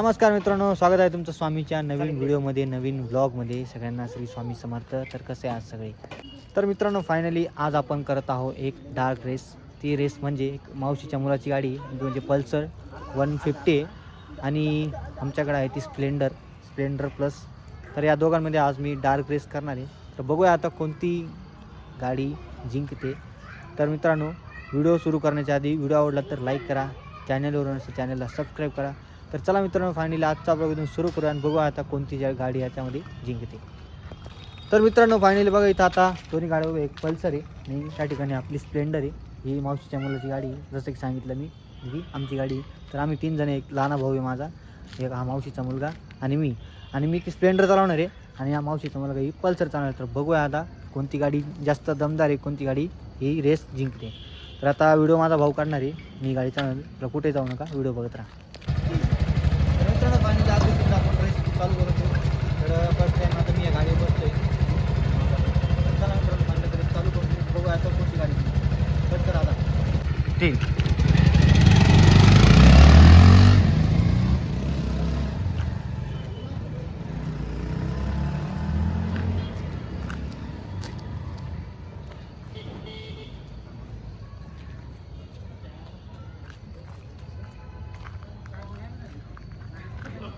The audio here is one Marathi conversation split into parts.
नमस्कार मित्रांनो स्वागत आहे तुमचं स्वामीच्या नवीन व्हिडिओमध्ये नवीन व्लॉगमध्ये. सगळ्यांना श्री स्वामी समर्थ. तर कसे आहात सगळे? तर मित्रांनो फायनली आज आपण करत आहोत एक डार्क रेस ती रेस म्हणजे एक मावशीच्या मुलाची गाडी म्हणजे पल्सर वन फिफ्टी आणि आमच्याकडे आहे ती स्प्लेंडर स्प्लेंडर प्लस. तर या दोघांमध्ये आज मी डार्क रेस करणार आहे. तर बघूया आता कोणती गाडी जिंकते. तर मित्रांनो व्हिडिओ सुरू करण्याच्या आधी व्हिडिओ आवडला तर लाईक करा. चॅनलवरून असेल चॅनलला सबस्क्राईब करा. तर चला मित्रांनो फायनली आजचा ब्लॉग इथून सुरू करूया आणि बघूया आता कोणती ज्या गाडी याच्यामध्ये जिंकते. तर मित्रांनो फायनली बघा इथं आता दोन्ही गाड्या बघा एक पल्सर आहे आणि त्या ठिकाणी आपली स्प्लेंडर आहे. ही मावशीच्या मुलाची गाडी आहे. जसं की सांगितलं मी ही आमची गाडी तर आम्ही तीन जण एक लहाना भाऊ आहे माझा एक हा मावशीचा मुलगा आणि मी. आणि मी ती स्प्लेंडर चालवणार आहे आणि या मावशीचा मुलगा ही पल्सर चालवणार तर बघूया आता कोणती गाडी जास्त दमदार आहे कोणती गाडी ही रेस जिंकते. तर आता व्हिडिओ माझा भाऊ काढणार आहे. मी गाडी चालवणार तर कुठे जाऊ नका व्हिडिओ बघत राहा. मित्रांनो पाणी जात इथून आपण रेस चालू करतो तर फर्स्ट टाइम आता मी या गाडी बसतोय. चला मित्रांनो फायनली रेस चालू करतो बघू आता कोणती गाडी कट करा आता. ठीक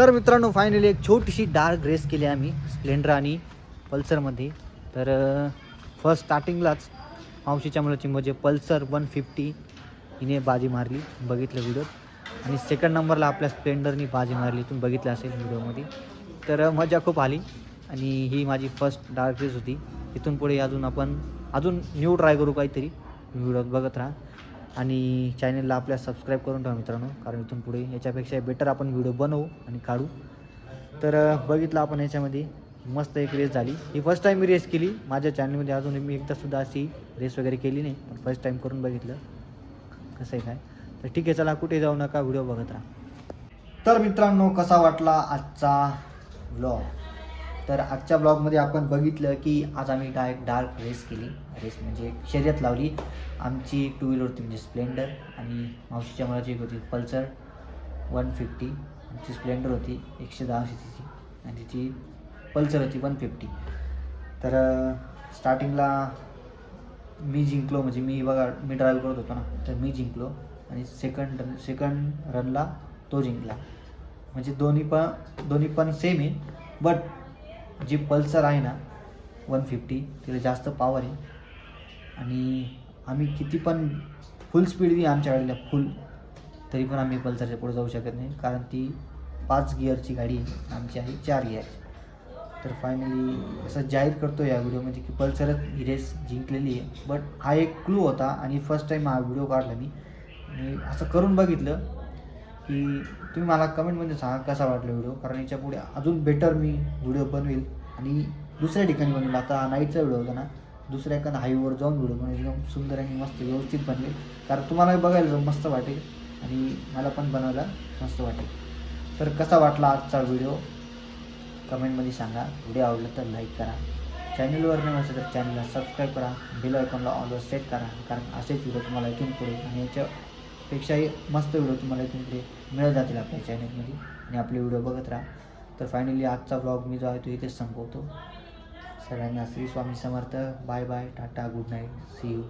तर मित्रांनो फायनली एक छोटीशी डार्क रेस केली आम्ही स्प्लेंडर आणि पल्सरमध्ये. तर फर्स्ट स्टार्टिंगलाच मावशीच्या मुलाची म्हणजे पल्सर वन फिफ्टी हिने बाजी मारली बघितलं व्हिडिओत आणि सेकंड नंबरला आपल्या स्प्लेंडरनी बाजी मारली तुम्ही बघितलं असेल व्हिडिओमध्ये तर मजा खूप आली. आणि ही माझी फर्स्ट डार्क रेस होती. इथून पुढे अजून आपण अजून न्यू ट्राय करू काहीतरी. व्हिडिओत बघत राहा. आणि चॅनलला आपल्या सबस्क्राईब करून ठेवा मित्रांनो कारण इथून पुढे याच्यापेक्षा बेटर आपण व्हिडिओ बनवू आणि काढू. तर बघितलं आपण याच्यामध्ये मस्त एक रेस झाली. ही फर्स्ट टाईम मी रेस केली. माझ्या चॅनलमध्ये अजून मी एकदासुद्धा अशी रेस वगैरे केली नाही पण फर्स्ट टाईम करून बघितलं. कसं आहे काय? तर ठीक आहे चला कुठे जाऊ नका व्हिडिओ बघत राहा. तर मित्रांनो कसा वाटला आजचा ब्लॉग तर आजच्या ब्लॉगमध्ये आपण बघितलं की आज आम्ही डायरेक्ट डार्क रेस केली. रेस म्हणजे एक शर्यत लावली. आमची टू व्हीलर होती म्हणजे स्प्लेंडर आणि मावशीच्या मुलाची एक होती पल्सर वन फिफ्टी आमची स्प्लेंडर होती एकशे दहा सीसीची आणि तिची पल्सर होती वन फिफ्टी तर स्टार्टिंगला मी जिंकलो. म्हणजे मी बघा मी ड्राईव्ह करत होतो ना तर मी जिंकलो आणि सेकंड रन सेकंड रनला तो जिंकला. म्हणजे दोन्ही पण दोन्ही पण सेम आहे. बट जी पल्सर आहे ना वन फिफ्टी तिला जास्त पॉवर आहे. आणि आम्ही किती पण फुल स्पीड बी आमच्या गाडीला फुल तरी पण आम्ही पल्सरच्या पुढे जाऊ शकत नाही. कारण ती पाच गिअरची गाडी आहे आमची आहे चार गिअरची तर फायनली असं जाहीर करतो या व्हिडिओमध्ये की पल्सरच ही रेस जिंकलेली आहे. बट हा एक क्लू होता आणि फर्स्ट टाईम हा व्हिडिओ काढला मी. आणि असं करून बघितलं की तुम्ही मला कमेंटमध्ये सांगा कसा वाटला व्हिडिओ? कारण याच्यापुढे अजून बेटर मी व्हिडिओ बनवेल. आणि दुसऱ्या ठिकाणी बनवेल. आता नाईटचा व्हिडिओ होता ना दुसऱ्या एखादा हायवेवर जाऊन व्हिडिओ बनवेल. एकदम सुंदर आणि मस्त व्यवस्थित बनवेल. कारण तुम्हाला बघायला मस्त वाटेल. आणि मला पण बनवायला मस्त वाटेल. तर कसा वाटला आजचा व्हिडिओ? कमेंटमध्ये सांगा. व्हिडिओ आवडला तर लाईक करा. चॅनलवर नाही असेल तर चॅनलला सबस्क्राईब करा. बेल आयकॉनला ऑलवर सेट करा. कारण असेच व्हिडिओ तुम्हाला इथून पुढे. आणि याच्या पेक्षाही मस्त व्हिडिओ तुम्हाला इथून मिळत जातील आपल्या चॅनलमध्ये आणि आपले व्हिडिओ बघत राहा. तर फायनली आजचा ब्लॉग मी जो आहे तो इथेच संपवतो. सगळ्यांना Shri Swami Samarth. Bye bye tata good night see you